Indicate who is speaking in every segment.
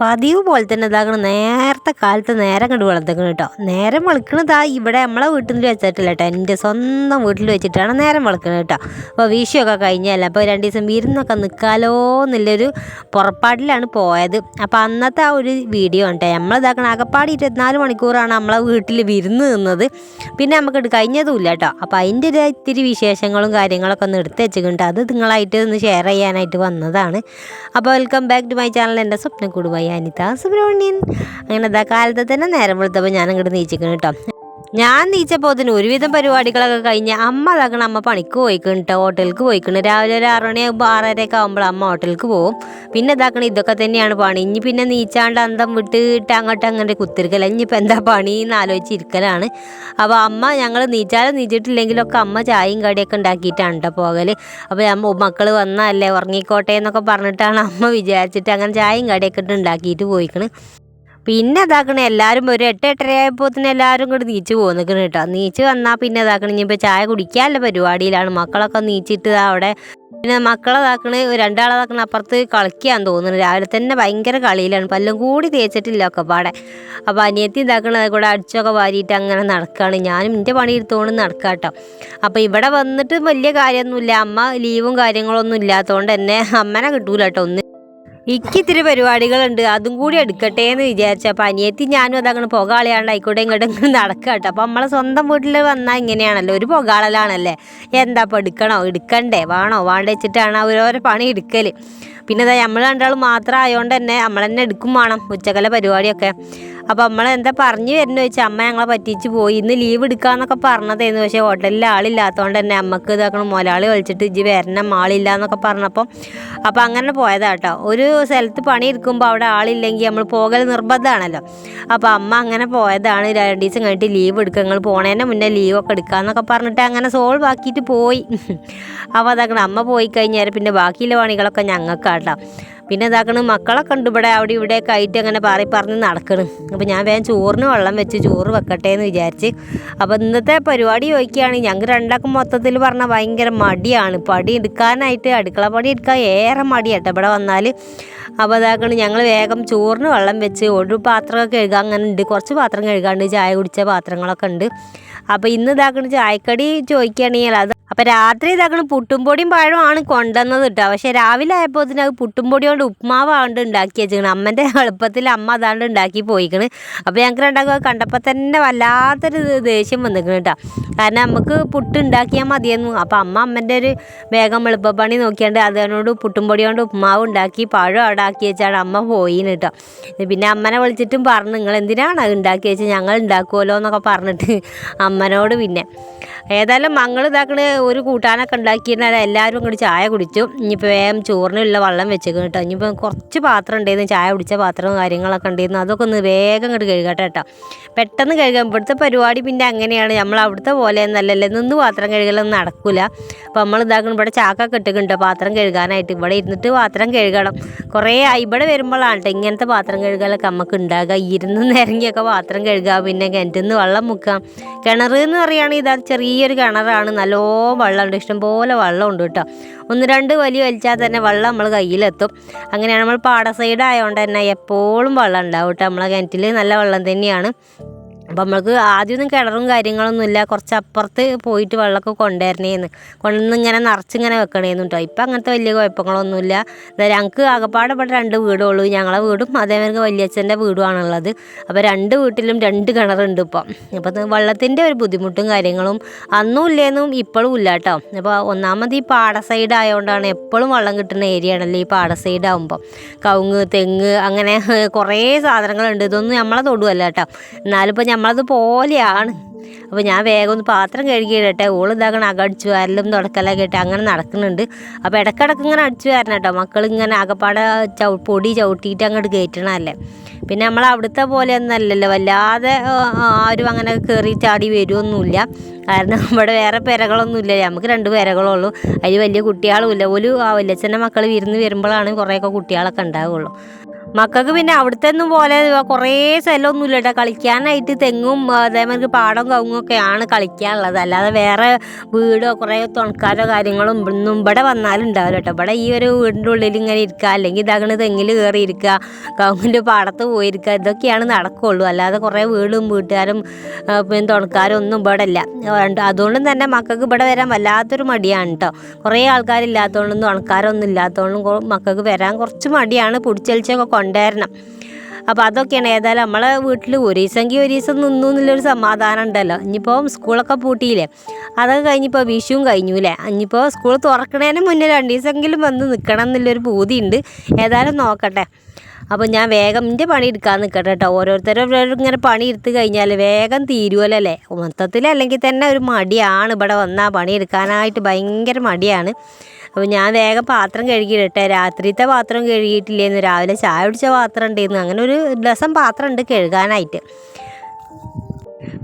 Speaker 1: പതിവ് പോലെ തന്നെ ഇതാക്കണം നേരത്തെ കാലത്ത് നേരം കണ്ട് വളർത്തേക്കണം കേട്ടോ. നേരം വളക്കണതാ ഇവിടെ നമ്മളെ വീട്ടിൽ വെച്ചിട്ടില്ല കേട്ടോ. എന്റെ സ്വന്തം വീട്ടിൽ വെച്ചിട്ടാണ് നേരം വളക്കണത് കേട്ടോ. അപ്പോൾ വിഷുവൊക്കെ കഴിഞ്ഞല്ല? അപ്പോൾ രണ്ട് ദിവസം വിരുന്നൊക്കെ നിൽക്കാലോ എന്നുള്ളൊരു പുറപ്പാടിലാണ് പോയത്. അപ്പോൾ അന്നത്തെ ആ ഒരു വീഡിയോ ഉണ്ട് നമ്മളിതാക്കണം അകപ്പാടി ഇരുപത്തിനാല് മണിക്കൂറാണ് നമ്മളെ വീട്ടിൽ വിരുന്ന് നിന്നത്. പിന്നെ നമുക്ക് കഴിഞ്ഞതുമില്ല കേട്ടോ. അപ്പോൾ അതിന്റെ ഒരു ഇത്തിരി വിശേഷങ്ങളും കാര്യങ്ങളൊക്കെ ഒന്ന് എടുത്ത് വെച്ചിട്ടുണ്ട്. അത് നിങ്ങളായിട്ട് ഒന്ന് ഷെയർ ചെയ്യാനായിട്ട് വന്നതാണ്. അപ്പോൾ welcome back to my channel എന്റെ സ്വപ്നം കൂടുമായി അനിത സുബ്രഹ്മണ്യൻ അങ്ങനെ അതാ കാലത്ത് തന്നെ നേരം വെളുത്തപ്പോൾ ഞാൻ അങ്ങോട്ട് നീച്ചിക്കണം കേട്ടോ ഞാൻ നീച്ചപ്പോത്തിന് ഒരുവിധം പരിപാടികളൊക്കെ കഴിഞ്ഞ് അമ്മ അതാക്കണം അമ്മ പണിക്ക് പോയിക്കണ് കേട്ടോ ഹോട്ടലിലേക്ക് പോയിക്കണ്. രാവിലെ ഒരു ആറ് മണിയാകുമ്പോൾ ആറരയൊക്കെ ആകുമ്പോൾ അമ്മ ഹോട്ടലിലേക്ക് പോകും പിന്നെ ഇതാക്കണം ഇതൊക്കെ തന്നെയാണ് പണി. ഇനി പിന്നെ നീച്ചാണ്ട് അന്തം വിട്ടിട്ട് അങ്ങോട്ട് അങ്ങനെ കുത്തിരിക്കല. ഇനിയിപ്പോൾ എന്താ പണി എന്ന് ആലോചിച്ചിരിക്കലാണ്. അപ്പോൾ അമ്മ ഞങ്ങൾ നീച്ചാലും നീച്ചിട്ടില്ലെങ്കിലൊക്കെ അമ്മ ചായയും കടിയൊക്കെ ഉണ്ടാക്കിയിട്ടാണ് കേട്ടോ പോകൽ അപ്പോൾ അമ്മ മക്കൾ വന്നല്ലേ ഉറങ്ങിക്കോട്ടെ എന്നൊക്കെ പറഞ്ഞിട്ടാണ് അമ്മ വിചാരിച്ചിട്ട് അങ്ങനെ ചായയും കടിയൊക്കെ ഇട്ട് ഉണ്ടാക്കിയിട്ട് പോയിക്കണ്. പിന്നെ അതാക്കണേ എല്ലാവരും ഒരു എട്ട് എട്ടര ആയപ്പോൾ തന്നെ എല്ലാവരും കൂടി നീച്ച് പോന്നിക്കണ് കേട്ടോ. നീച്ച് വന്നാൽ പിന്നെ ഇതാക്കണം ഇനിയിപ്പോൾ ചായ കുടിക്കാനുള്ള പരിപാടിയിലാണ്. മക്കളൊക്കെ നീച്ചിട്ട് അവിടെ പിന്നെ മക്കളെ ഇതാക്കണ് രണ്ടാളെ അപ്പുറത്ത് കളിക്കാൻ തോന്നുന്നു. രാവിലെ തന്നെ ഭയങ്കര കളിയിലാണ്. പല്ലും കൂടി തേച്ചിട്ടില്ല ഒക്കെ പാടെ. അപ്പോൾ അനിയത്തി ഇതാക്കണത് കൂടെ അടിച്ചൊക്കെ വാരിയിട്ട് അങ്ങനെ നടക്കുകയാണ് ഞാനും എന്റെ പണി എടുത്തുകൊണ്ട് നടക്കുക കേട്ടോ. അപ്പോൾ ഇവിടെ വന്നിട്ട് വലിയ കാര്യമൊന്നുമില്ല. അമ്മ ലീവും കാര്യങ്ങളൊന്നും ഇല്ലാത്തതുകൊണ്ട് തന്നെ അമ്മനെ കിട്ടൂല കേട്ടോ. ഒന്ന് ഇക്കിത്തിരി പരിപാടികളുണ്ട്. അതും കൂടി എടുക്കട്ടെ എന്ന് വിചാരിച്ചപ്പോൾ അനിയത്തി ഞാനും അതങ്ങനെ പുകാളിയാണ്ട് ആയിക്കോട്ടെ ഇങ്ങോട്ട് നടക്കുക കേട്ടോ അപ്പോൾ നമ്മളെ സ്വന്തം വീട്ടിൽ വന്നാൽ ഇങ്ങനെയാണല്ലോ. ഒരു പുകാളലാണല്ലേ എന്താ അപ്പോൾ എടുക്കണോ? എടുക്കണ്ടേ? വേണോ? വേണ്ട വെച്ചിട്ടാണ് അവരോരോ പണി എടുക്കൽ പിന്നെ ഇതാ നമ്മൾ രണ്ടാളും മാത്രം ആയതുകൊണ്ട് തന്നെ നമ്മൾ തന്നെ എടുക്കും വേണം ഉച്ചക്കല പരിപാടിയൊക്കെ. അപ്പോൾ നമ്മൾ എന്താ പറഞ്ഞു വരുന്നു ചോദിച്ചാൽ അമ്മ ഞങ്ങളെ പറ്റിച്ച് പോയി ഇന്ന് ലീവ് എടുക്കാമെന്നൊക്കെ പറഞ്ഞതായിരുന്നു പക്ഷേ ഹോട്ടലിൽ ആളില്ലാത്തതുകൊണ്ട് തന്നെ അമ്മയ്ക്ക് ഇതാക്കണം മുലാളി വിളിച്ചിട്ട് ഇജ്ജ് വരണം ആളില്ല എന്നൊക്കെ പറഞ്ഞപ്പോൾ അപ്പോൾ അങ്ങനെ പോയതാ കേട്ടോ ഒരു സ്ഥലത്ത് പണി എടുക്കുമ്പോൾ അവിടെ ആളില്ലെങ്കിൽ നമ്മൾ പോകൽ നിർബന്ധമാണല്ലോ അപ്പോൾ അമ്മ അങ്ങനെ പോയതാണ്. രണ്ട് ദിവസം കഴിഞ്ഞിട്ട് ലീവ് എടുക്കുക നിങ്ങൾ പോണേന്റെ മുന്നേ ലീവൊക്കെ എടുക്കാമെന്നൊക്കെ പറഞ്ഞിട്ട് അങ്ങനെ സോൾവ് ആക്കിയിട്ട് പോയി അപ്പോൾ അതാക്കണം അമ്മ പോയി കഴിഞ്ഞാൽ പിന്നെ ബാക്കിയുള്ള പണികളൊക്കെ ഞങ്ങൾക്കാട്ടോ പിന്നെ ഇതാക്കണ് മക്കളെ കണ്ടു ഇവിടെ അവിടെ ഇവിടെയൊക്കെ ആയിട്ട് അങ്ങനെ പാറി പറഞ്ഞ് നടക്കണ്. അപ്പോൾ ഞാൻ വേഗം ചോറിന് വെള്ളം വെച്ച് ചോറ് വെക്കട്ടെ എന്ന് വിചാരിച്ച്. അപ്പോൾ ഇന്നത്തെ പരിപാടി ചോദിക്കുകയാണെങ്കിൽ ഞങ്ങൾക്ക് രണ്ടാക്കും മൊത്തത്തിൽ പറഞ്ഞാൽ ഭയങ്കര മടിയാണ്. പടി എടുക്കാനായിട്ട് അടുക്കള പടി എടുക്കാൻ ഏറെ മടിയാട്ടോ ഇവിടെ വന്നാൽ അപ്പോൾ അതാക്കണ് ഞങ്ങൾ വേഗം ചോറിന് വെള്ളം വെച്ച് ഒരു പാത്രമൊക്കെ കഴുകാൻ അങ്ങനെ ഉണ്ട്. കുറച്ച് പാത്രം കഴുകാണ്ട് ചായ കുടിച്ച പാത്രങ്ങളൊക്കെ ഉണ്ട്. അപ്പോൾ ഇന്ന് ഇതാക്കണ ചായക്കടി ചോദിക്കുകയാണെങ്കിൽ അത് അപ്പോൾ രാത്രി ഇതാക്കണ പുട്ടും പൊടിയും പഴമാണ് കൊണ്ടുവന്നത് കേട്ടോ. പക്ഷേ രാവിലെ ആയപ്പോൾ ഇതിന് അത് പുട്ടും പൊടി കൊണ്ട് ഉപ്മാവാണ്ട് ഉണ്ടാക്കി വെച്ചിരിക്കണം. അമ്മന്റെ എളുപ്പത്തിൽ അമ്മ അതാണ്ട് ഉണ്ടാക്കി പോയിക്കണ്. അപ്പോൾ ഞങ്ങൾക്ക് രണ്ടാക്കുക കണ്ടപ്പോൾ തന്നെ വല്ലാത്തൊരു ദേഷ്യം വന്നിരിക്കണം കേട്ടോ. കാരണം നമുക്ക് പുട്ട് ഉണ്ടാക്കിയാൽ മതിയെന്നു. അപ്പോൾ അമ്മ അമ്മന്റെ ഒരു വേഗം എളുപ്പപ്പണി നോക്കിയാണ്ട് അതിനോട് പുട്ടും പൊടി കൊണ്ട് ഉപ്മാവ് ഉണ്ടാക്കി പഴം അവിടെ ആക്കി വെച്ചാണ് അമ്മ പോയിന് കേട്ടോ. പിന്നെ അമ്മനെ വിളിച്ചിട്ടും പറഞ്ഞു നിങ്ങൾ എന്തിനാണ് അത് ഉണ്ടാക്കി വെച്ചാൽ ഞങ്ങൾ ഉണ്ടാക്കുമല്ലോ എന്നൊക്കെ പറഞ്ഞിട്ട് അമ്മനോട് പിന്നെ ഏതായാലും മങ്ങൾ ഇതാക്കണ ഒരു കൂട്ടാനൊക്കെ ഉണ്ടാക്കിയിരുന്നാൽ എല്ലാവരും അങ്ങോട്ട് ചായ കുടിച്ചു. ഇനിയിപ്പോൾ വേഗം ചോറിനുള്ള വെള്ളം വെച്ചേക്കും കേട്ടോ. ഇനിയിപ്പോൾ കുറച്ച് പാത്രം ഉണ്ടായിരുന്നു. ചായ കുടിച്ച പാത്രവും കാര്യങ്ങളൊക്കെ ഉണ്ടായിരുന്നു. അതൊക്കെ ഒന്ന് വേഗം ഇങ്ങോട്ട് കഴുകട്ടെ കേട്ടോ. പെട്ടെന്ന് കഴുകാം. ഇവിടുത്തെ പരിപാടി പിന്നെ അങ്ങനെയാണ്. നമ്മൾ അവിടുത്തെ പോലെ ഒന്നല്ലല്ലോ. നിന്ന് പാത്രം കഴുകലൊന്നും നടക്കില്ല അപ്പോൾ നമ്മൾ ഇതാക്കണം. ഇവിടെ ചാക്കൊക്കെ ഇട്ടിട്ടുണ്ട്. പാത്രം കഴുകാനായിട്ട്. ഇവിടെ ഇരുന്നിട്ട് പാത്രം കഴുകണം. കുറേ ഇവിടെ വരുമ്പോഴാണ് കേട്ടോ ഇങ്ങനത്തെ പാത്രം കഴുകലൊക്കെ നമുക്ക് ഉണ്ടാകുക ഇരുന്ന് നിരങ്ങിയൊക്കെ പാത്രം കഴുകുക. പിന്നെ കിണറ്റിൽ നിന്ന് വെള്ളം മുക്കാം കിണർ എന്ന് പറയുകയാണെങ്കിൽ ഇതാ ചെറിയൊരു കിണറാണ്. നല്ലോ വെള്ളമുണ്ട് ഇഷ്ടംപോലെ വെള്ളമുണ്ട് കേട്ടോ. ഒന്ന് രണ്ട് വലിയ വലിച്ചാൽ തന്നെ വെള്ളം നമ്മൾ കയ്യിലെത്തും. അങ്ങനെയാണ് നമ്മൾ പാട സൈഡ് ആയതുകൊണ്ട് തന്നെ എപ്പോഴും വെള്ളം ഉണ്ടാവും കേട്ടോ. നമ്മളെ കിണറ്റിൽ നല്ല വെള്ളം തന്നെയാണ്. അപ്പം നമ്മൾക്ക് ആദ്യമൊന്നും കിണറും കാര്യങ്ങളൊന്നും ഇല്ല. കുറച്ച് അപ്പുറത്ത് പോയിട്ട് വെള്ളമൊക്കെ കൊണ്ടുവരണേന്ന്. കൊണ്ടുവന്ന് ഇങ്ങനെ നിറച്ചിങ്ങനെ വെക്കണേന്നു കേട്ടോ ഇപ്പം അങ്ങനത്തെ വലിയ കുഴപ്പങ്ങളൊന്നുമില്ല. ഞങ്ങൾക്ക് ആകപ്പാടെ ഇവിടെ രണ്ട് വീടുള്ളൂ. ഞങ്ങളെ വീടും അതേമാതിരി വലിയച്ഛന്റെ വീടുമാണുള്ളത് അപ്പോൾ രണ്ട് വീട്ടിലും രണ്ട് കിണറുണ്ട് ഇപ്പം. അപ്പം വെള്ളത്തിന്റെ ഒരു ബുദ്ധിമുട്ടും കാര്യങ്ങളും അന്നും ഇല്ലേന്നും ഇപ്പോഴും ഇല്ല കേട്ടോ അപ്പോൾ ഒന്നാമത് ഈ പാട സൈഡ് ആയതുകൊണ്ടാണ് എപ്പോഴും വെള്ളം കിട്ടുന്ന ഏരിയ ആണല്ലോ ഈ പാട സൈഡ് ആകുമ്പോൾ കവുങ്ങ് തെങ്ങ് അങ്ങനെ കുറേ സാധനങ്ങളുണ്ട്. ഇതൊന്നും നമ്മളെ തൊടുവല്ല കേട്ടോ എന്നാലും ഇപ്പോൾ നമ്മളത് പോലെയാണ് അപ്പോൾ ഞാൻ വേഗം ഒന്ന് പാത്രം കഴുകിയിടട്ടെ. ഓൾ ഇതാക്കണം അകടിച്ചു വരലും തുടക്കലൊക്കെ ഇട്ട് അങ്ങനെ നടക്കുന്നുണ്ട്. അപ്പോൾ ഇടക്കിടക്ക് ഇങ്ങനെ അടിച്ചു വരണം കേട്ടോ. മക്കൾ ഇങ്ങനെ അകപ്പാടെ ചവ പൊടി ചവിട്ടിയിട്ട് അങ്ങോട്ട് കയറ്റണമല്ലേ പിന്നെ നമ്മൾ അവിടുത്തെ പോലെ ഒന്നല്ലല്ലോ വല്ലാതെ ആരും അങ്ങനെ കയറി ചാടി വരുമൊന്നുമില്ല കാരണം ഇവിടെ വേറെ പേരകളൊന്നുമില്ല നമുക്ക് രണ്ട് പെരകളുള്ളൂ അതിൽ വലിയ കുട്ടികളും ഇല്ല. ഒരു വല്യച്ഛന്റെ മക്കൾ വിരുന്ന് വരുമ്പോഴാണ് കുറേയൊക്കെ കുട്ടികളൊക്കെ ഉണ്ടാവുള്ളൂ. മക്കൾക്ക് പിന്നെ അവിടുത്തെ ഒന്നും പോലെ കുറേ സ്ഥലമൊന്നുമില്ല കേട്ടോ കളിക്കാനായിട്ട് തെങ്ങും അതേമാതിരി പാടം കവുങ്ങും ഒക്കെയാണ് കളിക്കാനുള്ളത്. അല്ലാതെ വേറെ വീടോ കുറേ തുണക്കാരോ കാര്യങ്ങളും ഒന്നും ഇവിടെ വന്നാലും ഉണ്ടാവില്ല കേട്ടോ ഇവിടെ ഈ ഒരു വീടിന്റെ ഉള്ളിൽ ഇങ്ങനെ ഇരിക്കുക അല്ലെങ്കിൽ ഇതാകണ തെങ്ങിൽ കയറി ഇരിക്കുക കവുങ്ങിന്റെ പാടത്ത് പോയിരിക്കുക ഇതൊക്കെയാണ് നടക്കുള്ളൂ. അല്ലാതെ കുറേ വീടും വീട്ടുകാരും പിന്നെ തുണക്കാരും ഒന്നും ഇവിടെ ഇല്ല. അതുകൊണ്ട് തന്നെ മക്കൾക്ക് ഇവിടെ വരാൻ വല്ലാത്തൊരു മടിയാണ് കേട്ടോ കുറേ ആൾക്കാരില്ലാത്തതുകൊണ്ടും തുണക്കാരൊന്നും ഇല്ലാത്തതുകൊണ്ടും മക്കൾക്ക് വരാൻ കുറച്ച് മടിയാണ്. പിടിച്ചലിച്ചൊക്കെ കൊണ്ടുവരണം അപ്പോൾ അതൊക്കെയാണ് ഏതായാലും നമ്മളെ വീട്ടിൽ ഒരു ദിവസമെങ്കിൽ ഒരു ദിവസം നിന്നു എന്നുള്ളൊരു സമാധാനം ഉണ്ടല്ലോ. ഇനിയിപ്പോൾ സ്കൂളൊക്കെ പൂട്ടിയില്ലേ? അതൊക്കെ കഴിഞ്ഞിപ്പോൾ വിഷുവും കഴിഞ്ഞു അല്ലേ ഇനിയിപ്പോൾ സ്കൂൾ തുറക്കണേന് മുന്നേ രണ്ട് ദിവസമെങ്കിലും വന്ന് നിൽക്കണം എന്നുള്ളൊരു പൂതിയുണ്ട്. ഏതായാലും നോക്കട്ടെ. അപ്പോൾ ഞാൻ വേഗം എന്റെ പണി എടുക്കാൻ നിൽക്കട്ടെ കേട്ടോ ഓരോരുത്തരും ഇങ്ങനെ പണി എടുത്ത് കഴിഞ്ഞാൽ വേഗം തീരുമല്ലേ മൊത്തത്തിൽ അല്ലെങ്കിൽ തന്നെ ഒരു മടിയാണ്. ഇവിടെ വന്നാൽ പണി എടുക്കാനായിട്ട് ഭയങ്കര മടിയാണ്. അപ്പോൾ ഞാൻ വേഗം പാത്രം കഴുകിയിട്ടെ രാത്രിത്തെ പാത്രം കഴുകിയിട്ടില്ലേന്ന്. രാവിലെ ചായ കുടിച്ച പാത്രം ഉണ്ടായിരുന്നു അങ്ങനെ ഒരു ദിവസം പാത്രം ഉണ്ട് കഴുകാനായിട്ട്.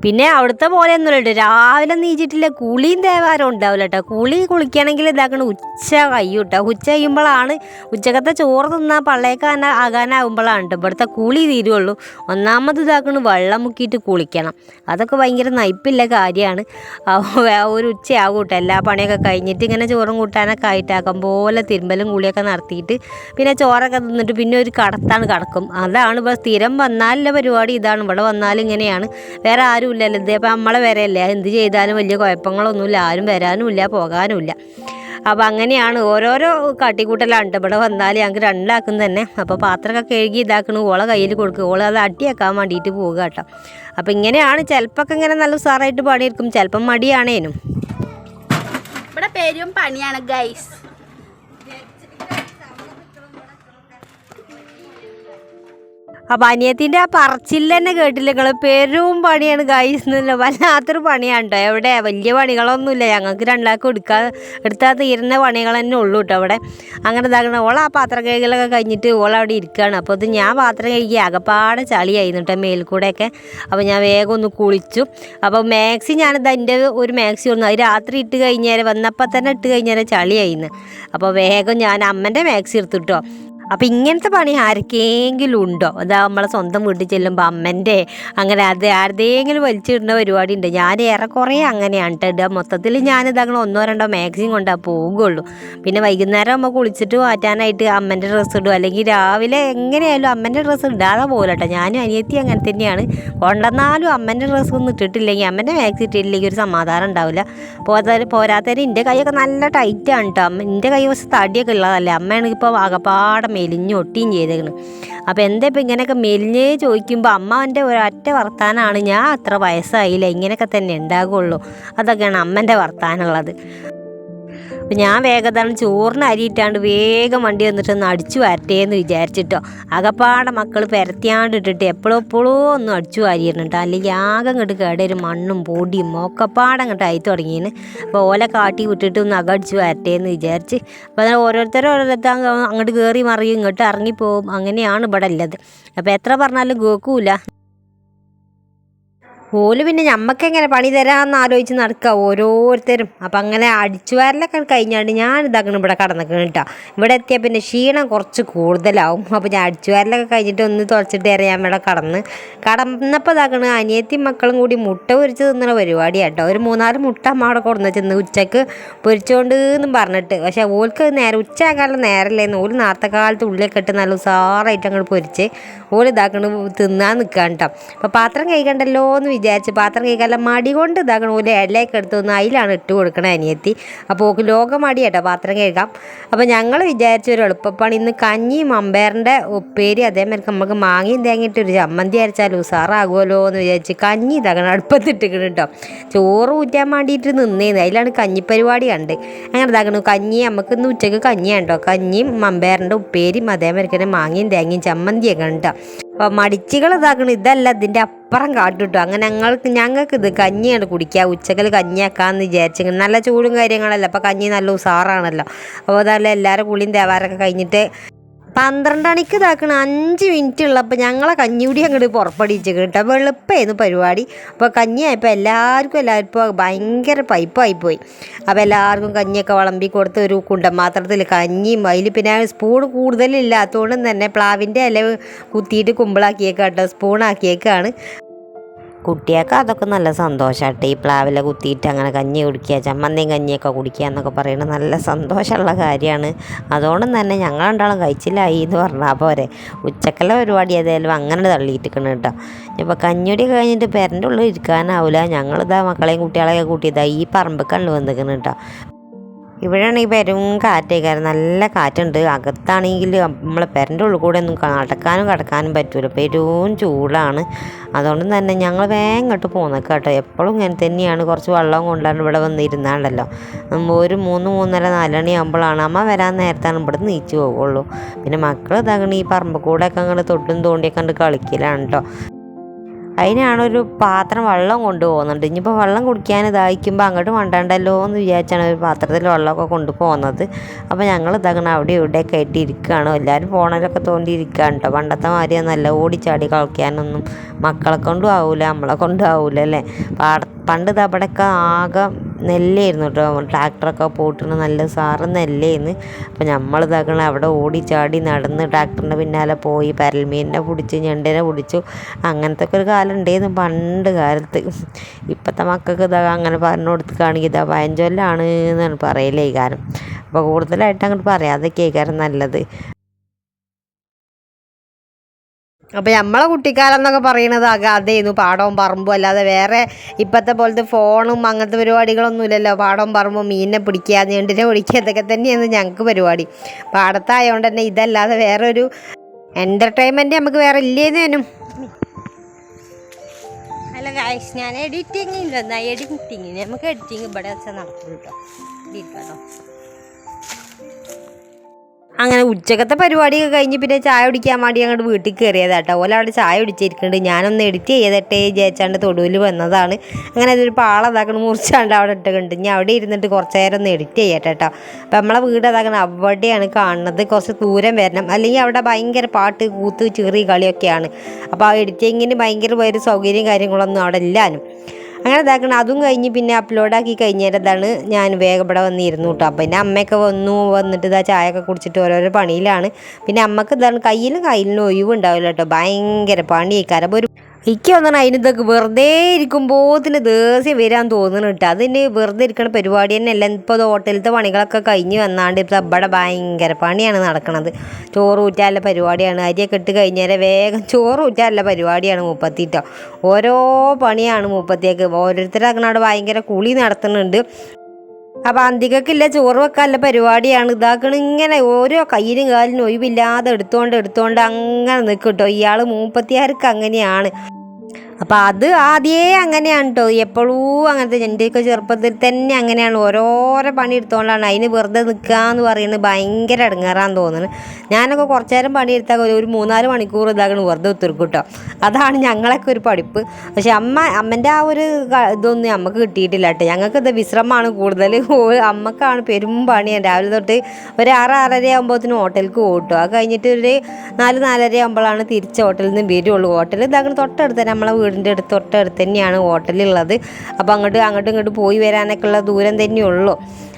Speaker 1: പിന്നെ അവിടുത്തെ പോലെ ഒന്നുമില്ല രാവിലെ നീച്ചിട്ടില്ല കുളിയും തേവാരം ഉണ്ടാവില്ല കേട്ടോ. കുളി കുളിക്കണമെങ്കിൽ ഇതാക്കണം ഉച്ച കഴിയും കേട്ടോ. ഉച്ച കഴിയുമ്പോഴാണ് ഉച്ചക്കത്തെ ചോറ് തിന്നാൽ പള്ളയൊക്കെ ആകാനാകുമ്പോഴാണ് കേട്ടോ. ഇവിടുത്തെ കുളി തീരുള്ളൂ. ഒന്നാമത് ഇതാക്കണം വെള്ളം മുക്കിയിട്ട് കുളിക്കണം. അതൊക്കെ ഭയങ്കര നയിപ്പില്ല കാര്യമാണ്. ഒരു ഉച്ചയാകും കേട്ടോ. എല്ലാ പണിയൊക്കെ കഴിഞ്ഞിട്ട് ഇങ്ങനെ ചോറും കൂട്ടാനൊക്കെ ആയിട്ടാക്കും പോലെ തിരുമ്പലും കുളിയൊക്കെ നടത്തിയിട്ട് പിന്നെ ചോറൊക്കെ തിന്നിട്ട് പിന്നെ ഒരു കടത്താണ് കടക്കും. അതാണ് ഇപ്പോൾ സ്ഥിരം വന്നാലുള്ള പരിപാടി. ഇതാണ് ഇവിടെ വന്നാലും ഇങ്ങനെയാണ് വേറെ ആരും ഇല്ലല്ലോ ഇത് അപ്പം നമ്മളെ വരെയല്ലേ? എന്ത് ചെയ്താലും വലിയ കുഴപ്പങ്ങളൊന്നുമില്ല. ആരും വരാനും ഇല്ല പോകാനും ഇല്ല അപ്പോൾ അങ്ങനെയാണ് ഓരോരോ കാട്ടിക്കൂട്ടലാണ് ട്ടോ. ഇവിടെ വന്നാൽ ഞങ്ങൾക്ക് രണ്ടാക്കും തന്നെ. അപ്പോൾ പാത്രമൊക്കെ കഴുകി ഇതാക്കണു. ഓളെ കയ്യിൽ കൊടുക്കുക. ഓള അത് അടിയാക്കാൻ വേണ്ടിയിട്ട് പോവുക കേട്ടോ. അപ്പോൾ ഇങ്ങനെയാണ് ചിലപ്പോൾ ഇങ്ങനെ നല്ല ഉസാറായിട്ട് പണിയെടുക്കും. ചിലപ്പം മടിയാണേനും
Speaker 2: ഇവിടെ പേരും പണിയാണ് ഗൈസ്
Speaker 1: അപ്പം അനിയത്തിന്റെ ആ പറച്ചിൽ തന്നെ കേട്ടില്ല. നിങ്ങൾ പെരും പണിയാണ് ഗൈസ് എന്നല്ല വല്ലാത്തൊരു പണിയാണ് കേട്ടോ എവിടെ? വലിയ പണികളൊന്നുമില്ല. ഞങ്ങൾക്ക് രണ്ടാൾക്ക് എടുക്കാൻ എടുത്താൽ തീരുന്ന പണികൾ തന്നെ ഉള്ളൂ കേട്ടോ അവിടെ അങ്ങനെ ഇതാക്കണം ഓൾ ആ പാത്രം കഴുകലൊക്കെ കഴിഞ്ഞിട്ട് ഓൾ അവിടെ ഇരിക്കുകയാണ് അപ്പോൾ ഇത് ഞാൻ പാത്രം കഴുകി അകപ്പാട് ചളിയായിരുന്നു കേട്ടോ മേൽക്കൂടെയൊക്കെ. അപ്പോൾ ഞാൻ വേഗം ഒന്ന് കുളിച്ചു. അപ്പോൾ മാക്സി ഞാനിത് എന്റെ ഒരു മാക്സി വന്നു അത് രാത്രി ഇട്ട് കഴിഞ്ഞാൽ വന്നപ്പോൾ തന്നെ ഇട്ട് കഴിഞ്ഞാൽ ചളിയായിരുന്നു അപ്പോൾ വേഗം ഞാൻ അമ്മന്റെ മാക്സി എടുത്തിട്ടോ. അപ്പം ഇങ്ങനത്തെ പണി ആർക്കെങ്കിലും ഉണ്ടോ? അതാ നമ്മളെ സ്വന്തം വീട്ടിൽ ചെല്ലുമ്പോൾ അമ്മന്റെ അങ്ങനെ അത് ആരുടെയെങ്കിലും വലിച്ചിടുന്ന പരിപാടി ഉണ്ട് ഞാൻ ഏറെക്കുറെ അങ്ങനെയാണ് കേട്ടോ മൊത്തത്തിൽ ഞാനിത് അങ്ങനെ ഒന്നോ രണ്ടോ മാഗസിൻ കൊണ്ടാ പോകുള്ളൂ പിന്നെ വൈകുന്നേരം നമ്മൾ കുളിച്ചിട്ട് മാറ്റാനായിട്ട് അമ്മന്റെ ഡ്രസ്സ് ഇടും. അല്ലെങ്കിൽ രാവിലെ എങ്ങനെയായാലും അമ്മന്റെ ഡ്രസ്സ് ഇടാതെ പോലട്ടോ കേട്ടോ ഞാനും അനിയത്തി അങ്ങനെ തന്നെയാണ്. കൊണ്ടെന്നാലും അമ്മന്റെ ഡ്രസ്സ് ഒന്നും ഇട്ടിട്ടില്ലെങ്കിൽ അമ്മന്റെ മാക്സി ഇട്ടിട്ടില്ലെങ്കിൽ ഒരു സമാധാനം ഉണ്ടാവില്ല പോരാ പോരാത്തതിന് എന്റെ കൈയൊക്കെ നല്ല ടൈറ്റാണ് കേട്ടോ എന്റെ കൈ തടിയൊക്കെ ഉള്ളതല്ലേ. അമ്മയാണെങ്കിൽ ഇപ്പോൾ ആകപ്പാടെ മെലിഞ്ഞ് ഒട്ടിയും ചെയ്തേക്കണ്. അപ്പോൾ എന്താ ഇപ്പം ഇങ്ങനെയൊക്കെ മെലിഞ്ഞേ ചോദിക്കുമ്പോൾ അമ്മന്റെ ഒരൊറ്റ വർത്താനമാണ് ഞാൻ അത്ര വയസ്സായില്ല ഇങ്ങനെയൊക്കെ തന്നെ ഉണ്ടാകുള്ളൂ. അതൊക്കെയാണ് അമ്മന്റെ വർത്താനുള്ളത്. അപ്പം ഞാൻ വേഗതാണ് ചോറിന് അരിയിട്ടാണ്ട് വേഗം വണ്ടി വന്നിട്ട് ഒന്ന് അടിച്ചു വരട്ടെ എന്ന് വിചാരിച്ചിട്ടോ. അകപ്പാടെ മക്കൾ പെരത്തിയാണ്ട് ഇട്ടിട്ട് എപ്പോഴും എപ്പോഴും ഒന്നും അടിച്ചു വാരിയിരുന്നുട്ടോ അല്ലെങ്കിൽ ആകെ ഇങ്ങോട്ട് കേടൊരു മണ്ണും പൊടിയും ഒക്കെപ്പാടെ അങ്ങോട്ട് ആയി തുടങ്ങിയിന് അപ്പോൾ ഓല കാട്ടി വിട്ടിട്ട് ഒന്ന് അകടിച്ചു വരട്ടെ എന്ന് വിചാരിച്ച്. അപ്പോൾ ഓരോരുത്തരും ഓരോരുത്തർ അങ്ങോട്ട് കയറി മറിയും ഇങ്ങോട്ട് ഇറങ്ങിപ്പോവും. അങ്ങനെയാണ് ഇവിടെ ഉള്ളത്. അപ്പോൾ എത്ര പറഞ്ഞാലും കേൾക്കൂല. ഓൽ പിന്നെ ഞമ്മക്ക് എങ്ങനെ പണി തരാമെന്ന് ആലോചിച്ച് നടക്കുക ഓരോരുത്തരും. അപ്പം അങ്ങനെ അടിച്ചു വാരലൊക്കെ കഴിഞ്ഞാണ്ട് ഞാൻ ഇതാക്കണം ഇവിടെ കടന്നിക്കണം കേട്ടോ ഇവിടെ എത്തിയാൽ പിന്നെ ക്ഷീണം കുറച്ച് കൂടുതലാവും. അപ്പോൾ ഞാൻ അടിച്ചു വാരലൊക്കെ കഴിഞ്ഞിട്ട് ഒന്ന് തുളച്ചിട്ട് ഞാൻ ഇവിടെ കടന്ന് കടന്നപ്പോൾ ഇതാക്കണ അനിയത്തി മക്കളും കൂടി മുട്ട പൊരിച്ച് തിന്നുന്ന പരിപാടിയാണ് കേട്ടോ ഒരു മൂന്നാൽ മുട്ട അമ്മ അവിടെ കൊടുന്ന് ചെന്ന് ഉച്ചയ്ക്ക് പൊരിച്ചുകൊണ്ട് എന്നും പറഞ്ഞിട്ട്. പക്ഷേ ഓൾക്ക് നേരെ ഉച്ചയാകാനുള്ള നേരമല്ലേന്ന് ഓൽ നേരത്തെ കാലത്ത് ഉള്ളിലൊക്കെ ഇട്ട് നല്ല ഉസാറായിട്ട് അങ്ങോട്ട് പൊരിച്ച് ഓൽ ഇതാക്കണ തിന്നാൻ നിൽക്കാൻ കേട്ടോ അപ്പോൾ പാത്രം കഴിക്കണ്ടല്ലോ എന്ന് വിചാരിച്ച് പാത്രം കഴിക്കാനുള്ള മടി കൊണ്ട് ഇതാക്കണം ഒരു ഇലയൊക്കെ എടുത്ത് ഒന്ന് അതിലാണ് ഇട്ട് കൊടുക്കണ അനിയത്തി. അപ്പോൾ ഓക്ക് ലോകമടി കേട്ടോ പാത്രം കഴുകാം അപ്പോൾ ഞങ്ങൾ വിചാരിച്ച ഒരു എളുപ്പപ്പണി. ഇന്ന് കഞ്ഞിയും അമ്പേറിന്റെ ഉപ്പേരി അതേമാതിരി നമുക്ക് മാങ്ങയും തേങ്ങിയിട്ട് ഒരു ചമ്മന്തി അരച്ചാൽ ഉസാറാകുമല്ലോ എന്ന് വിചാരിച്ച് കഞ്ഞി ഇതാക്കണം അടുപ്പത്തിട്ടിക്കണം കേട്ടോ ചോറ് ഊറ്റാൻ വേണ്ടിയിട്ട് നിന്നേന്ന്. അതിലാണ് കഞ്ഞിപ്പരിപാടി കണ്ട്. അങ്ങനെ ഇതാക്കണം കഞ്ഞി നമുക്ക് ഇന്ന് ഉച്ചയ്ക്ക് കഞ്ഞിയാണ് കേട്ടോ കഞ്ഞിയും മമ്പേറിന്റെ ഉപ്പേരിയും അതേമാതിരി തന്നെ മാങ്ങയും തേങ്ങയും ചമ്മന്തിയൊക്കെ കേട്ടോ അപ്പോൾ മടിച്ചുകൾ ഇതാക്കണം. ഇതല്ല ഇതിന്റെ അപ്പുറം കാട്ടിട്ടു. അങ്ങനെ ഞങ്ങൾക്ക് ഞങ്ങൾക്ക് ഇത് കഞ്ഞിയാണ് കുടിക്കുക ഉച്ചകൽ കഞ്ഞിയാക്കാന്ന് വിചാരിച്ചു നല്ല ചൂടും കാര്യങ്ങളല്ല. അപ്പോൾ കഞ്ഞി നല്ല ഉസാറാണല്ലോ. അപ്പോൾ അതല്ല എല്ലാവരും കുളിയും തേവാരൊക്കെ കഴിഞ്ഞിട്ട് പന്ത്രണ്ട് മണിക്ക് ഇതാക്കണ അഞ്ച് മിനിറ്റ് ഉള്ളപ്പോൾ ഞങ്ങളെ കഞ്ഞിയൂടി അങ്ങോട്ട് പുറപ്പെടിച്ച് കേട്ടോ. വെളുപ്പായിരുന്നു പരിപാടി. അപ്പോൾ കഞ്ഞിയായപ്പോൾ എല്ലാവർക്കും എല്ലാവർക്കും ഭയങ്കര പൈപ്പായിപ്പോയി അപ്പോൾ എല്ലാവർക്കും കഞ്ഞിയൊക്കെ വിളമ്പി കൊടുത്ത് ഒരു കുണ്ടം മാത്രത്തിൽ കഞ്ഞിയും അതിൽ പിന്നെ സ്പൂൺ കൂടുതലില്ലാത്തതുകൊണ്ട് തന്നെ പ്ലാവിന്റെ ഇല കുത്തിയിട്ട് കുമ്പിളാക്കിയേക്കാട്ടോ സ്പൂണാക്കിയേക്കാണ് കുട്ടിയൊക്കെ അതൊക്കെ നല്ല സന്തോഷമാട്ടെ ഈ പ്ലാവില കുത്തിയിട്ട് അങ്ങനെ കഞ്ഞി കുടിക്കുക ചമ്മന്തിയും കഞ്ഞിയൊക്കെ കുടിക്കുക എന്നൊക്കെ പറയുന്നത് നല്ല സന്തോഷമുള്ള കാര്യമാണ്. അതുകൊണ്ട് തന്നെ ഞങ്ങൾ രണ്ടാളും കഴിച്ചില്ലായി എന്ന് പറഞ്ഞാൽ പോരെ. ഉച്ചക്കല പരിപാടി ഏതായാലും അങ്ങനെ തള്ളിയിട്ടിരിക്കണം കേട്ടോ. ഇപ്പോൾ കഞ്ഞിടി കഴിഞ്ഞിട്ട് പെരന്റെ ഉള്ളിൽ ഇരിക്കാനാവില്ല ഞങ്ങളിതാ മക്കളെയും കുട്ടികളെയൊക്കെ കൂട്ടിയതാ ഈ പറമ്പ് കണ്ണു വന്നിരിക്കണം കേട്ടോ. ഇവിടെയാണെങ്കിൽ പെരും കാറ്റേക്കാരം. നല്ല കാറ്റുണ്ട്. അകത്താണെങ്കിൽ നമ്മളെ പെരന്റെ ഉള്ളിൽ കൂടെ ഒന്നും നടക്കാനും കിടക്കാനും പറ്റൂല. പെരും ചൂടാണ്. അതുകൊണ്ട് തന്നെ ഞങ്ങൾ വേഗം ഇങ്ങോട്ട് പോന്നേക്കാം കേട്ടോ. എപ്പോഴും ഇങ്ങനെ തന്നെയാണ്. കുറച്ച് വെള്ളം കൊണ്ടാണ് ഇവിടെ വന്നിരുന്നാണ്ടല്ലോ ഒരു മൂന്ന് മൂന്നര നാലണി ആകുമ്പോഴാണ് അമ്മ വരാൻ നേരത്താണ്. ഇവിടെ നീച്ചു പോകുള്ളൂ പിന്നെ മക്കൾ ഇതാകണ ഈ പറമ്പ് കൂടെ ഒക്കെ അങ്ങോട്ട് തൊട്ടും തോണ്ടിയൊക്കെ കണ്ട് കളിക്കലാണ് കേട്ടോ അതിനാണൊരു പാത്രം വെള്ളം കൊണ്ടുപോകുന്നുണ്ട്. ഇനിയിപ്പോൾ വെള്ളം കുടിക്കാൻ ഇതായിക്കുമ്പോൾ അങ്ങോട്ട് വണ്ടണ്ടല്ലോ എന്ന് വിചാരിച്ചാണ് ഒരു പാത്രത്തിൽ വെള്ളമൊക്കെ കൊണ്ടുപോകുന്നത്. അപ്പോൾ ഞങ്ങൾ ഇതാകണം അവിടെ ഇവിടെയൊക്കെ ആയിട്ട് ഇരിക്കുകയാണ്. എല്ലാവരും ഫോണിലൊക്കെ തോണ്ടി ഇരിക്കുകയാണ് കേട്ടോ പണ്ടത്തെ മാതിരി നല്ല ഓടിച്ചാടി കളിക്കാനൊന്നും മക്കളെ കൊണ്ടും ആവില്ല നമ്മളെ കൊണ്ടും ആവില്ല അല്ലേ? പാട പണ്ട് ഇത് അവിടെയൊക്കെ ആകെ നെല്ലായിരുന്നു കേട്ടോ. ട്രാക്ടറൊക്കെ പോയിട്ടുണ്ട് നല്ല സാറ് നെല്ലായിരുന്നു അപ്പോൾ നമ്മൾ ഇതാക്കണ അവിടെ ഓടി ചാടി നടന്ന് ട്രാക്ടറിന്റെ പിന്നാലെ പോയി പരൽമീനിനെ പിടിച്ച് ഞണ്ടിനെ പിടിച്ചു. അങ്ങനത്തെ ഒക്കെ ഒരു കാലം ഉണ്ടായിരുന്നു പണ്ട് കാലത്ത്. ഇപ്പോഴത്തെ മക്കൾക്ക് ഇതാ അങ്ങനെ പറഞ്ഞു കൊടുക്കുകയാണെങ്കിൽ ഇതാ പഴഞ്ചൊല്ലാണ് എന്നാണ് പറയലേ കാരണം അപ്പോൾ കൂടുതലായിട്ട് അങ്ങോട്ട് പറയാതൊക്കെ കേൾക്കാറ് നല്ലത്. അപ്പോൾ നമ്മളെ കുട്ടിക്കാലം എന്നൊക്കെ പറയണത് അക അതേന്നു പാടവും പറമ്പും അല്ലാതെ വേറെ ഇപ്പോഴത്തെ പോലത്തെ ഫോണും അങ്ങനത്തെ പരിപാടികളൊന്നും ഇല്ലല്ലോ പാടവും പറമ്പും മീനിനെ പിടിക്കുക നീണ്ടിനെ പിടിക്കുക ഇതൊക്കെ തന്നെയാണ് ഞങ്ങൾക്ക് പരിപാടി. പാടത്തായതുകൊണ്ട് തന്നെ ഇതല്ലാതെ വേറെ ഒരു എന്റർടൈൻമെന്റ് നമുക്ക് വേറെ ഇല്ലേന്നേനും അല്ല ഗായ്സ് ഞാൻ എഡിറ്റിംഗ് ഇല്ല. എഡിറ്റിങ് നമുക്ക് എഡിറ്റിംഗ് ഇവിടെ വെച്ചാൽ നടക്കും കേട്ടോ കേട്ടോ അങ്ങനെ ഉച്ചക്കത്തെ പരിപാടിയൊക്കെ കഴിഞ്ഞ് പിന്നെ ചായ കുടിക്കാൻ വേണ്ടി അങ്ങോട്ട് വീട്ടിൽ കയറിയതാട്ടോ. ഓല അവിടെ ചായ കുടിച്ചിരിക്കുന്നുണ്ട്. ഞാനൊന്ന് എഡിറ്റ് ചെയ്തട്ടെ വിചാരിച്ചാണ്ട് തൊടുവിൽ വന്നതാണ്. അങ്ങനെ അതൊരു പാള അതാക്കണം മുറിച്ചാണ്ട് അവിടെ ഇട്ടുകൊണ്ട് ഞാൻ അവിടെ ഇരുന്നിട്ട് കുറച്ച് നേരം ഒന്ന് എഡിറ്റ് ചെയ്യട്ടെ കേട്ടോ അപ്പം നമ്മളെ വീട് അതാക്കണം അവിടെയാണ് കാണുന്നത്. കുറച്ച് ദൂരം വരണം. അല്ലെങ്കിൽ അവിടെ ഭയങ്കര പാട്ട് കൂത്ത് ചെറിയ കളിയൊക്കെയാണ്. അപ്പോൾ ആ എഡിറ്റിങ്ങിന് ഭയങ്കര ഒരു സൗകര്യം കാര്യങ്ങളൊന്നും അവിടെ ഇല്ലാനും അങ്ങനെ ഇതാക്കണം. അതും കഴിഞ്ഞ് പിന്നെ അപ്ലോഡാക്കി കഴിഞ്ഞേരതാണ് ഞാൻ വേഗം ഇവിടെ വന്നിരുന്നു കേട്ടോ അപ്പം പിന്നെ അമ്മയൊക്കെ വന്നു വന്നിട്ട് ഇതാ ചായയൊക്കെ കുടിച്ചിട്ട് ഓരോരോ പണിയിലാണ്. പിന്നെ അമ്മയ്ക്ക് ഇതാണ് കയ്യിലും കയ്യിലും ഒഴിവുണ്ടാവില്ല കേട്ടോ ഭയങ്കര അപ്പോൾ ഒരു എനിക്ക് തോന്നണം അതിന് ഇതൊക്കെ വെറുതെ ഇരിക്കുമ്പോത്തിന് ദേഷ്യം വരാൻ തോന്നുന്നു കേട്ടോ. അതിന് വെറുതെ ഇരിക്കണ പരിപാടി തന്നെ അല്ല ഇപ്പോൾ ഹോട്ടലിലത്തെ പണികളൊക്കെ കഴിഞ്ഞ് വന്നാണ്ട് ഇപ്പോൾ ഇവിടെ ഭയങ്കര പണിയാണ് നടക്കുന്നത് ചോറ് ഊറ്റാനുള്ള പരിപാടിയാണ്. അരിയൊക്കെ ഇട്ട് കഴിഞ്ഞാൽ വേഗം ചോറ് ഊറ്റാനുള്ള പരിപാടിയാണ് മുപ്പത്തിട്ടോ ഓരോ പണിയാണ് മുപ്പത്തിയൊക്കെ. ഓരോരുത്തരാക്കണ അവിടെ ഭയങ്കര കുളി നടത്തുന്നുണ്ട്. അപ്പം അന്തികക്കില്ല ചോറ് വെക്കാനുള്ള പരിപാടിയാണ്. ഇതാക്കണ ഇങ്ങനെ ഓരോ കയ്യിലും കാലിനും ഒഴിവില്ലാതെ എടുത്തോണ്ട് എടുത്തോണ്ട് അങ്ങനെ നിൽക്കും ഇയാൾ മൂപ്പത്തിയാർക്ക് അങ്ങനെയാണ്. അപ്പം അത് ആദ്യേ അങ്ങനെയാണ് കേട്ടോ എപ്പോഴും അങ്ങനത്തെ എന്റെയൊക്കെ ചെറുപ്പത്തിൽ തന്നെ അങ്ങനെയാണ്. ഓരോരോ പണി എടുത്തോണ്ടാണ് അതിന് വെറുതെ നിൽക്കുക എന്ന് പറയുന്നത് ഭയങ്കര ഇടങ്ങാറാന്ന് തോന്നുന്നത് ഞാനൊക്കെ കുറച്ച് നേരം പണിയെടുത്താൽ ഒരു- മൂന്നാൽ മണിക്കൂർ ഇതാകണം വെറുതെ ഒത്തിരിക്കും കേട്ടോ അതാണ് ഞങ്ങളൊക്കെ ഒരു പഠിപ്പ്. പക്ഷെ അമ്മ അമ്മന്റെ ആ ഒരു ഇതൊന്നും നമുക്ക് കിട്ടിയിട്ടില്ല കേട്ടോ ഞങ്ങൾക്ക് ഇത് വിശ്രമമാണ് കൂടുതൽ അമ്മക്കാണ് പെരും പണിയാണ് രാവിലെ തൊട്ട് ഒരു ആറ് ആറര ആകുമ്പോഴത്തേനും ഹോട്ടലിലേക്ക് കേട്ടോ അത് കഴിഞ്ഞിട്ട് ഒരു നാല് നാലര ആകുമ്പോഴാണ് തിരിച്ച് ഹോട്ടലിൽ നിന്ന് വരുള്ളൂ. ഹോട്ടൽ ഇതാകണം തൊട്ടടുത്ത് നമ്മളെ വീടിന്റെ അടുത്ത് തൊട്ടടുത്ത് തന്നെയാണ് ഹോട്ടലുള്ളത്. അപ്പോൾ അങ്ങോട്ട് അങ്ങോട്ടും ഇങ്ങോട്ട് പോയി വരാനൊക്കെ ഉള്ള ദൂരം തന്നെയുള്ളൂ.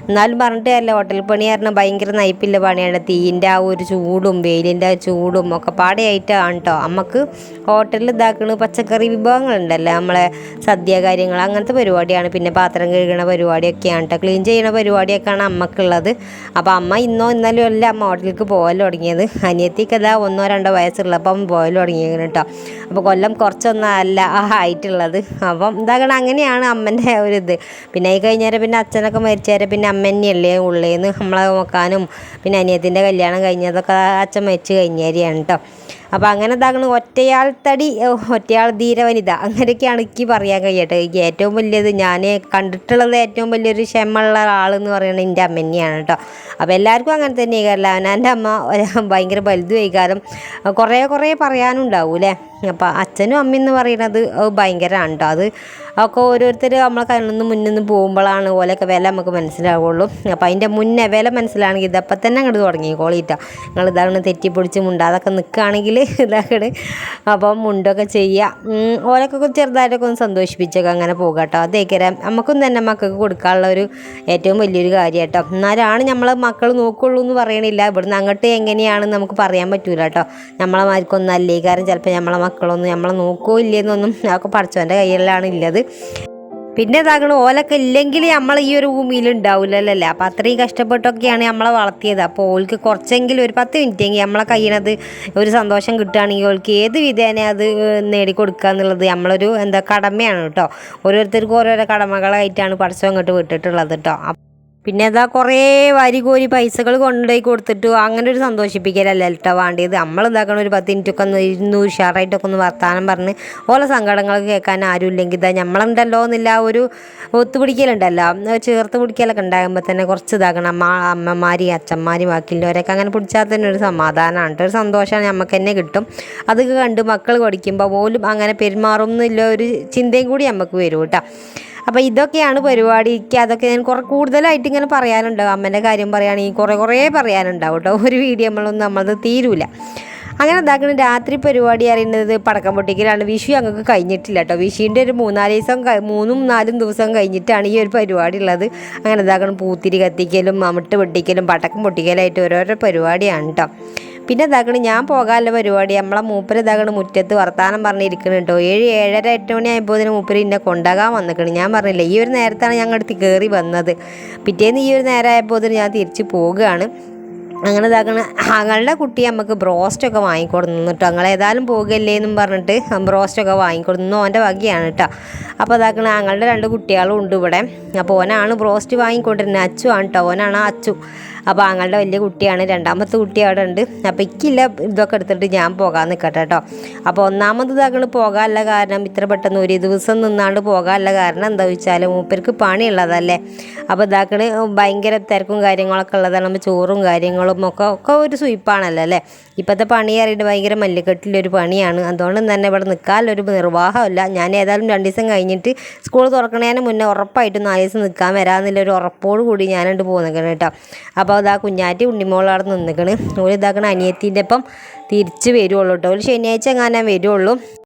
Speaker 1: എന്നാലും പറഞ്ഞിട്ട് അല്ല ഹോട്ടൽ പണി കാരണം ഭയങ്കര നയിപ്പില്ല പണിയാണ്. തീന്റെ ആ ഒരു ചൂടും വെയിലിന്റെ ആ ചൂടും ഒക്കെ പാടെയായിട്ടാണ് കേട്ടോ നമുക്ക് ഹോട്ടലിൽ ഇതാക്കുന്ന പച്ചക്കറി വിഭവങ്ങളുണ്ടല്ലോ നമ്മളെ സദ്യ കാര്യങ്ങൾ അങ്ങനത്തെ പരിപാടിയാണ്. പിന്നെ പാത്രം കഴുകണ പരിപാടിയൊക്കെയാണ് കേട്ടോ ക്ലീൻ ചെയ്യണ പരിപാടിയൊക്കെയാണ് അമ്മക്കുള്ളത്. അപ്പോൾ അമ്മ ഇന്നോ ഇന്നലെയോ അല്ല അമ്മ ഹോട്ടലിലേക്ക് പോകാൻ തുടങ്ങിയത്. അനിയത്തിക്ക് അതാ ഒന്നോ രണ്ടോ വയസ്സുള്ളപ്പം പോകാൻ തുടങ്ങിയത് കേട്ടോ അപ്പോൾ കൊല്ലം കുറച്ചൊന്നും അല്ല ആയിട്ടുള്ളത്. അപ്പം ഇതാകണം അങ്ങനെയാണ് അമ്മന്റെ ഒരു ഇത്. പിന്നെ ഈ കഴിഞ്ഞേരം പിന്നെ അച്ഛനൊക്കെ മരിച്ചേരെ പിന്നെ അമ്മ തന്നെയല്ലേ ഉള്ളേന്ന് നമ്മളെ നോക്കാനും. പിന്നെ അനിയത്തിന്റെ കല്യാണം കഴിഞ്ഞതൊക്കെ അച്ഛൻ മരിച്ചു കഴിഞ്ഞേരിയാണ് കേട്ടോ അപ്പോൾ അങ്ങനെ ഇതാകണം ഒറ്റയാൾ തടി ഒറ്റയാൾ ഒറ്റയാൾ ധീരവനിത അങ്ങനെയൊക്കെയാണ് എനിക്ക് പറയാൻ കഴിയട്ടെ. ഏറ്റവും വലിയത് ഞാൻ കണ്ടിട്ടുള്ളത് ഏറ്റവും വലിയൊരു ക്ഷമയുള്ള ആളെന്ന് പറയുന്നത് എന്റെ അമ്മന്നെയാണ് കേട്ടോ അപ്പോൾ എല്ലാവർക്കും അങ്ങനെ തന്നെ കാരണം അവനാന്റെ അമ്മ ഭയങ്കര വലുത് വൈകാരം. കുറേ കുറേ പറയാനുണ്ടാവും അല്ലേ അപ്പോൾ അച്ഛനും അമ്മയും എന്ന് പറയുന്നത് ഭയങ്കരമാണ് കേട്ടോ അത് ഒക്കെ ഓരോരുത്തർ നമ്മളെ കണ്ണിൽ നിന്ന് മുന്നിൽ നിന്ന് പോകുമ്പോഴാണ് ഓലൊക്കെ വില നമുക്ക് മനസ്സിലാവുള്ളൂ. അപ്പോൾ അതിന്റെ മുന്നേ വില മനസ്സിലാണെങ്കിൽ ഇതപ്പം തന്നെ അങ്ങോട്ട് തുടങ്ങി കോളിയിട്ട നിങ്ങൾ ഇതാണ് തെറ്റിപ്പൊടിച്ച് മുണ്ടാതൊക്കെ നിൽക്കുകയാണെങ്കിൽ ഇതാക്കട് അപ്പം മുണ്ടൊക്കെ ചെയ്യുക. ഓലൊക്കെ ചെറുതായിട്ടൊക്കെ ഒന്ന് സന്തോഷിപ്പിച്ചൊക്കെ അങ്ങനെ പോകുക കേട്ടോ. അതേക്കരം നമുക്കും തന്നെ മക്കൾക്ക് കൊടുക്കാനുള്ള ഒരു ഏറ്റവും വലിയൊരു കാര്യം കേട്ടോ എന്നാലാണ് നമ്മളെ മക്കൾ നോക്കുള്ളൂ എന്ന് പറയണില്ല. ഇവിടുന്ന് അങ്ങോട്ട് എങ്ങനെയാണെന്ന് നമുക്ക് പറയാൻ പറ്റൂല കേട്ടോ. നമ്മളെ മാർക്കൊന്നും അല്ലേ. കാരണം ചിലപ്പോൾ നമ്മളെ മക്കളൊന്നും നമ്മളെ നോക്കോ ഇല്ലെന്നൊന്നും അതൊക്കെ പഠിച്ചവന്റെ കയ്യിലാണ് ഉള്ളത്. പിന്നെ ഇതാകണം ഓലൊക്കെ ഇല്ലെങ്കിൽ നമ്മൾ ഈ ഒരു ഭൂമിയിൽ ഉണ്ടാവില്ലല്ലേ അപ്പോൾ അത്രയും കഷ്ടപ്പെട്ടൊക്കെയാണ് നമ്മളെ വളർത്തിയത്. അപ്പോൾ ഓൾക്ക് കുറച്ചെങ്കിലും ഒരു പത്ത് മിനിറ്റ് എങ്കിൽ നമ്മളെ കയ്യിനത് ഒരു സന്തോഷം കിട്ടുകയാണെങ്കിൽ ഓൾക്ക് ഏത് വിധേന അത് നേടിക്കൊടുക്കുക എന്നുള്ളത് നമ്മളൊരു എന്താ കടമയാണ് കേട്ടോ. ഓരോരുത്തർക്കും ഓരോരോ കടമകളായിട്ടാണ് പഠിച്ചോ അങ്ങോട്ട് വിട്ടിട്ടുള്ളത് കേട്ടോ. പിന്നെ അതാ കുറേ വരി കോരി പൈസകൾ കൊണ്ടുപോയി കൊടുത്തിട്ട് അങ്ങനെ ഒരു സന്തോഷിപ്പിക്കലല്ല ഇട്ട വേണ്ടിയത്. നമ്മൾ ഇതാക്കണ ഒരു പത്ത് മിനിറ്റൊക്കെ ഒന്ന് ഇരുന്ന് ഉഷാറായിട്ടൊക്കെ ഒന്ന് വർത്താനം പറഞ്ഞ് ഓരോ സങ്കടങ്ങൾ കേൾക്കാൻ ആരും ഇല്ലെങ്കിൽ ഇതാ നമ്മളുണ്ടല്ലോ എന്നില്ല ഒരു ഒത്തുപിടിക്കലുണ്ടല്ലോ. ചേർത്ത് പിടിക്കലൊക്കെ ഉണ്ടാകുമ്പോൾ തന്നെ കുറച്ച് ഇതാക്കണം. അമ്മ അമ്മമാരും അച്ഛന്മാരും ബാക്കിയുള്ളവരൊക്കെ അങ്ങനെ പിടിച്ചാൽ തന്നെ ഒരു സമാധാനമാണ്. ഒരു സന്തോഷമാണ് നമുക്ക് തന്നെ കിട്ടും. അതൊക്കെ കണ്ട് മക്കൾ പഠിക്കുമ്പോൾ പോലും അങ്ങനെ പെരുമാറും എന്നുള്ള ഒരു ചിന്തയും കൂടി നമുക്ക് വരും കേട്ടോ. അപ്പോൾ ഇതൊക്കെയാണ് പരിപാടിക്ക് അതൊക്കെ ഞാൻ കുറേ കൂടുതലായിട്ട് ഇങ്ങനെ പറയാനുണ്ടാവും അമ്മേന്റെ കാര്യം പറയുകയാണെങ്കിൽ കുറേ കുറേ പറയാനുണ്ടാവും കേട്ടോ. ഒരു വീഡിയോ നമ്മളൊന്നും നമ്മളത് തീരൂല. അങ്ങനെ എന്താക്കണം രാത്രി പരിപാടി അറിയുന്നത് പടക്കം പൊട്ടിക്കലാണ്. വിഷു ഞങ്ങൾക്ക് കഴിഞ്ഞിട്ടില്ല കേട്ടോ. വിഷുവിന്റെ ഒരു മൂന്നാൽ ദിവസം മൂന്നും നാലും ദിവസം കഴിഞ്ഞിട്ടാണ് ഈ ഒരു പരിപാടി ഉള്ളത്. അങ്ങനെ എന്താക്കണം പൂത്തിരി കത്തിക്കലും അമിട്ട് പൊട്ടിക്കലും പടക്കം പൊട്ടിക്കലായിട്ട് ഓരോരോ പരിപാടിയാണ് കേട്ടോ. പിന്നെ തകണ് ഞാൻ പോകാനുള്ള പരിപാടി. നമ്മളെ മൂപ്പര് തകണ് മുറ്റത്ത് വർത്താനം പറഞ്ഞിരിക്കണം കേട്ടോ ഏഴ് ഏഴര എട്ട് മണി ആയപ്പോൾ മൂപ്പര് എന്നെ കൊണ്ടാകാൻ വന്നിക്കണ്. ഞാൻ പറഞ്ഞില്ല ഈ ഒരു നേരത്താണ് ഞങ്ങൾ അടുത്ത് കയറി വന്നത്. പിറ്റേന്ന് ഈ ഒരു നേരം ആയപ്പോൾ ഞാൻ തിരിച്ച് പോവുകയാണ് അങ്ങനെ ഇതാക്കണ ഞങ്ങളുടെ കുട്ടി നമുക്ക് ബ്രോസ്റ്റൊക്കെ വാങ്ങിക്കൊടുന്നു കേട്ടോ ഞങ്ങൾ ഏതായാലും പോകുകയല്ലേ എന്നും പറഞ്ഞിട്ട് ബ്രോസ്റ്റൊക്കെ വാങ്ങിക്കൊടുന്നു ഓന്റെ വകയാണ് കേട്ടോ അപ്പോൾ ഇതാക്കണ ഞങ്ങളുടെ രണ്ട് കുട്ടികളും ഉണ്ട് ഇവിടെ. അപ്പോൾ ഓനാണ് ബ്രോസ്റ്റ് വാങ്ങിക്കൊണ്ടിരുന്നത്. അച്ചു ആണ് കേട്ടോ ഓനാണ് അച്ചു. അപ്പോൾ ആങ്ങളുടെ വലിയ കുട്ടിയാണ്. രണ്ടാമത്തെ കുട്ടി അവിടെ ഉണ്ട്. അപ്പോൾ ഇക്കില്ല ഇതൊക്കെ എടുത്തിട്ട് ഞാൻ പോകാൻ നിൽക്കട്ടെ കേട്ടോ അപ്പോൾ ഒന്നാമത് താങ്കൾ പോകാനുള്ള കാരണം ഇത്ര പെട്ടെന്ന് ഒരു ദിവസം നിന്നാണ്ട് പോകാനുള്ള കാരണം എന്താ വെച്ചാൽ മൂപ്പർക്ക് പണിയുള്ളതല്ലേ. അപ്പോൾ ഇതാക്കണ് ഭയങ്കര തിരക്കും കാര്യങ്ങളൊക്കെ ഉള്ളതാണ്. നമ്മൾ ചോറും കാര്യങ്ങളും ഒക്കെ ഒക്കെ ഒരു സുയിപ്പാണല്ലോ അല്ലേ. ഇപ്പോഴത്തെ പണി അറിയിട്ട് ഭയങ്കര മല്ലിക്കെട്ടിലൊരു പണിയാണ്. അതുകൊണ്ട് തന്നെ ഇവിടെ നിൽക്കാനുള്ളൊരു നിർവാഹമില്ല. ഞാൻ ഏതായാലും രണ്ട് ദിവസം കഴിഞ്ഞിട്ട് സ്കൂൾ തുറക്കണേന് മുന്നേ ഉറപ്പായിട്ട് നാല് ദിവസം നിൽക്കാൻ വരാമെന്നുള്ളൊരു ഉറപ്പോട് കൂടി ഞാനുണ്ട് പോകുന്നത് കേട്ടോ അപ്പോൾ അതാ കുഞ്ഞാറ്റി ഉണ്ണിമോൾ അവിടെ നിന്നിക്കണ്. ഓര് ഇതാക്കണ അനിയത്തിന്റെ ഒപ്പം തിരിച്ച് വരുള്ളൂ കേട്ടോ. ഒരു ശനിയാഴ്ച എങ്ങാനും വരുള്ളൂ